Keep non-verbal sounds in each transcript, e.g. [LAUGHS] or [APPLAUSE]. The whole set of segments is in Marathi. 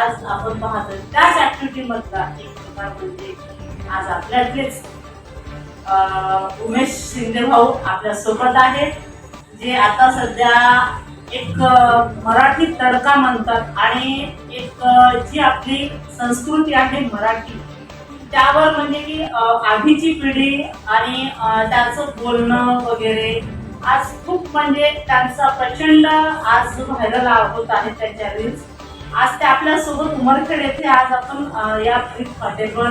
आज आपण पाहतो त्याच ऍक्टिव्हिटी मधला एक प्रकार म्हणजे आज आपल्यातलेच उमेश शिंदे भाऊ आपल्यासोबत आहेत जे आता सध्या एक मराठी तडका म्हणतात आणि एक जी आपली संस्कृती आहे मराठी त्यावर म्हणजे की आधीची पिढी आणि त्यांचं बोलणं वगैरे आज खूप म्हणजे त्यांचा प्रचंड आज व्हायरल होत आहे त्यांच्या रील्स आज ते आपल्यासोबत उमरखेड येथे आज आपण या ट्रिप हॉटेलवर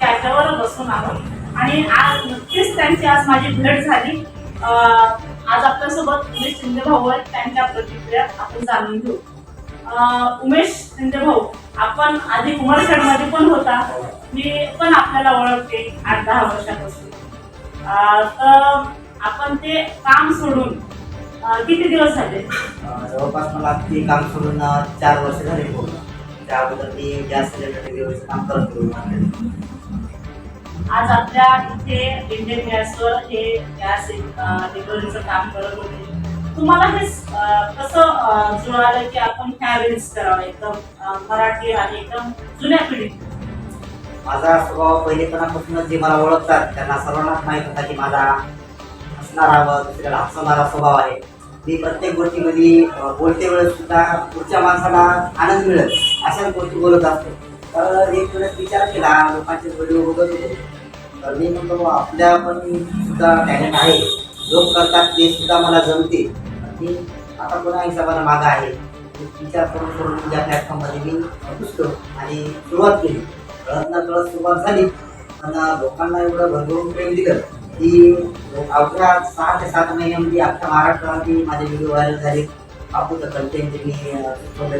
कॅफेवर बसून आहोत. आणि आज नक्कीच त्यांची आज माझी भेट झाली. अं, आज आपल्यासोबत उमेश शिंदे भाऊ आहेत. त्यांच्या प्रतिक्रिया आपण जाणून घेऊ. अं, उमेश शिंदे भाऊ आपण आधी उमरखेडमध्ये पण होता. मी पण आपल्याला ओळखते आठ दहा वर्षापासून. तर आपण ते काम सोडून किती दिवस झाले? जवळपास मला ते काम सोडून चार वर्ष झाले पूर्ण. त्या अगोदर मी गॅस सिलेंडर डिलिव्हरीचं काम करत होतो. आज आपल्या इथे इंडियन गॅसवर हे गॅस डिलिव्हरीचं काम करत होते. तुम्हाला हे कसं जुळालं की आपण ह्या रील्स करावं? एकदम मराठी आणि एकदम जुन्या पिढीत. माझा स्वभाव पहिलेपणापासूनच जे मला ओळखतात त्यांना सर्वांनाच माहीत होता की माझा हसणारा व दुसऱ्याला हसवणारा स्वभाव आहे. मी प्रत्येक गोष्टीमध्ये बोलते वेळेस सुद्धा पुढच्या माणसाला आनंद मिळेल अशा गोष्टी बोलत असतो. तर एक वेळेस विचार केला लोकांचे व्हिडिओ बघत होतो. तर मी म्हणतो आपल्या पण सुद्धा टॅलेंट आहे. लोक करतात ते सुद्धा मला जमते. मी आता पुन्हा हिशोबाने मागा आहे. विचार करून करून तुझ्या प्लॅटफॉर्ममध्ये मी पुसतो आणि सुरुवात केली. कळत ना कळत सुरुवात झाली. पण लोकांना एवढं भरभरून प्रेम दिलं. की अवघ्या सहा ते सात महिन्यामध्ये म्हणजे अख्ख्या महाराष्ट्रामध्ये माझे व्हिडिओ व्हायरल झाले. बापूचं कंटेंट मी अं,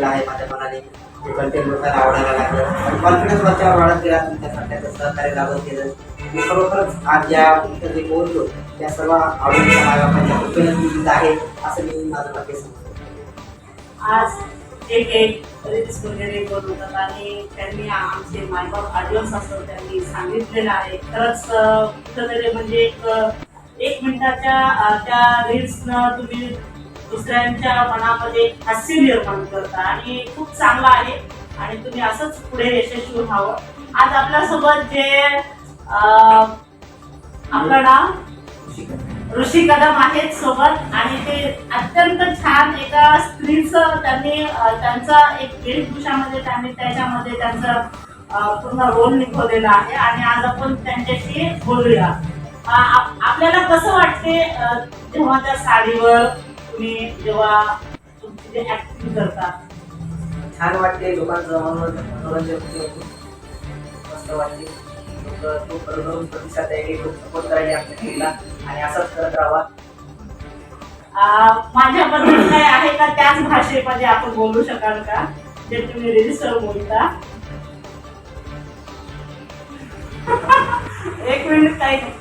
आहे माझ्या मनाने ते कंटेंट लोकांना आवडायला लागलं. कॉन्फिडन्स वरच्यावर वाढत गेला तुमच्या सगळ्याचं सहकार्य लागत गेलं. मी खरोखरच आज ज्या इथं जे बोलतो त्या सर्व आवडीच्या माझ्या बापांच्या कृपेनं आहे असं मी माझं नक्की समजतो आज जे काही रील्स वगैरे बनवतात आणि त्यांनी आमचे मायबाप आदिवास असं त्यांनी सांगितलेलं आहे. खरंच अं, कुठंतरी म्हणजे एक एक मिनिटाच्या त्या रील्सनं तुम्ही दुसऱ्यांच्या मनामध्ये हास्य निर्माण करता आणि खूप चांगलं आहे आणि तुम्ही असंच पुढे यशस्वी व्हावं. आज आपल्यासोबत जे आपलं नाव? ऋषी कदम आहेत सोबत आणि ते अत्यंत छान एका स्त्रीचं त्यांनी त्यांचा एक वेशभूषामध्ये त्यांनी त्याच्यामध्ये त्यांचा पूर्ण रोल निभवलेला आहे आणि आज आपण त्यांच्याशी बोलूया. आप- आपल्याला कसं वाटते जेव्हा त्या साडीवर तुम्ही जेव्हा तुमची जे ऍक्टिंग करता? छान वाटते लोकांचं मनोरंजन मनोरंजन मस्त वाटते. भरभरून प्रतिसाद द्यायले खूप सपोर्ट करायला आपल्या टीमला आणि असंच करत राहावा अं, माझ्याबद्दल काय आहे का त्याच भाषेमध्ये आपण बोलू शकाल का? जे तुम्ही रजिस्टर बोलता. [LAUGHS] एक मिनिट काही नाही.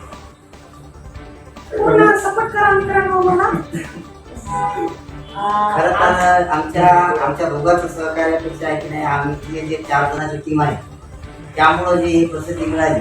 पूर्ण सपोर्ट करा मित्रांनो मला अं, खरं तर आमच्या आमच्या दोघांचं सहकार्यापेक्षा आहे की नाही आमची जे चार जणांची टीम आहे त्यामुळं जी ही प्रसिद्धी मिळाली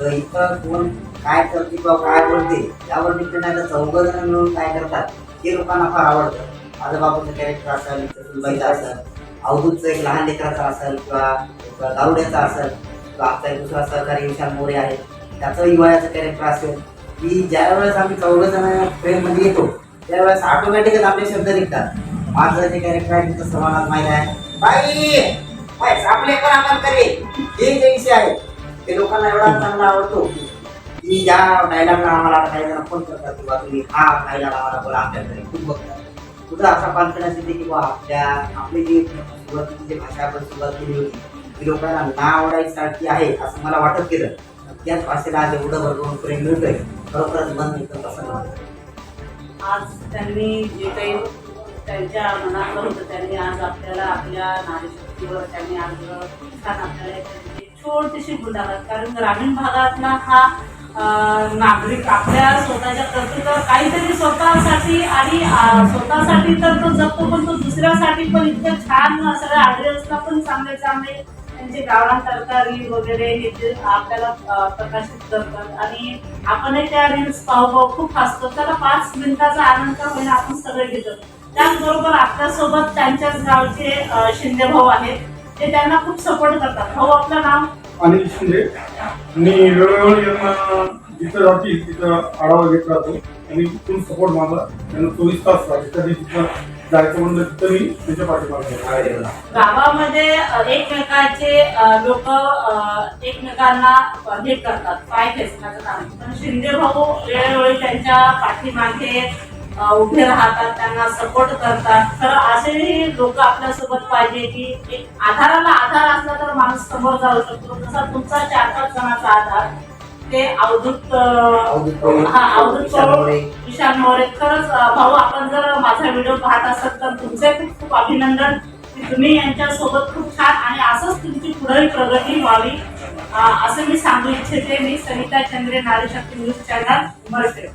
तर इथं कोण काय करते किंवा काय बोलते यावर डिपेंड आहे तर चौघ जण मिळून काय करतात ते लोकांना फार आवडतं. माझं बाबूचं कॅरेक्टर असेल महिला असेल अवधूतचं एक लहान लेकराचं असेल किंवा दारुड्याचा असेल किंवा आमचा एक दुसरा सहकारी विशाल मोरे आहे त्याचं हिवाळ्याचं कॅरेक्टर असेल की ज्या वेळेस आम्ही चौघ जण फ्रेममध्ये येतो त्यावेळेस ऑटोमॅटिकच आपले शब्द निघतात. माझं जे कॅरेक्टर आहे तिथं सर्वांनाच माहिती आहे. बाई! बाई, आपले पण आपण करे हे जे विषय आहे ते लोकांना एवढा चांगला आवडतो. की या डायलॉगला आम्हाला काही जण फोन करतात किंवा तुम्ही हा डायलॉग आम्हाला बोला आपल्याकडे खूप बघतात. कुठं असा कॉन्फिडन्स येते की बा आपल्या आपली जी सुरुवातीची जी भाषा आपण सुरुवात केली होती ती लोकांना ना आवडायसारखी आहे असं मला वाटत गेलं. त्याच भाषेला आज एवढं भरभरून प्रेम मिळतंय खरोखरच मन एकदम प्रसन्न वाटतं आज त्यांनी जे काही त्यांच्या मनातलं होतं त्यांनी आज आपल्याला आपल्या नारीशक्तीवर त्यांनी आज छान आपल्याला छोटीशी गुंडाळत कारण ग्रामीण भागातला हा नागरिक आपल्या स्वतःच्या कर्तृत्वावर काहीतरी स्वतःसाठी आणि स्वतःसाठी तर तो जगतो पण तो दुसऱ्यासाठी पण इतकं छान सगळ्या आडवे पण चांगले चांगले त्यांचे गावरान तरकारी वगैरे हे आपल्याला प्रकाशित करतात. आणि आपणही त्या रील्स पाहू खूप हसतो. त्याला पाच मिनिटाचा आनंद होईल आपण सगळे घेतो. त्याचबरोबर आपल्यासोबत त्यांच्याच गावचे शिंदे भाऊ आहेत. ते त्यांना खूप सपोर्ट करतात. भाऊ आपलं नाव? अनिल शिंदे. मी वेळोवेळी यांना जिथं राहतील तिथं आढावा घेत राहतो. आणि फुल सपोर्ट माझा. त्यांना चोवीस तास राहते. कधी तिथं जायचं म्हणलं तिथं मी त्यांच्या पाठीमागे. गावामध्ये एकमेकाचे लोक एकमेकांना हे करतात. पाय खेचण्याचं काम. पण शिंदे भाऊ वेळोवेळी त्यांच्या पाठीमागे उभे राहतात त्यांना सपोर्ट करतात. तर असेही लोक आपल्यासोबत पाहिजे की एक आधाराला आधार असला तर माणूस समोर जाऊ शकतो. तसा तुमचा चार पाच जणांचा आधार ते अवधूत हा अवधूत विशाल मोरे. खरंच भाऊ आपण जर माझा व्हिडिओ पाहत असाल तर तुमचे खूप खूप अभिनंदन. की तुम्ही यांच्या सोबत खूप छान आणि असंच तुमची पुढे प्रगती व्हावी असं मी सांगू इच्छिते. मी सविता चंद्रे नारी शक्ती न्यूज चॅनल उमरते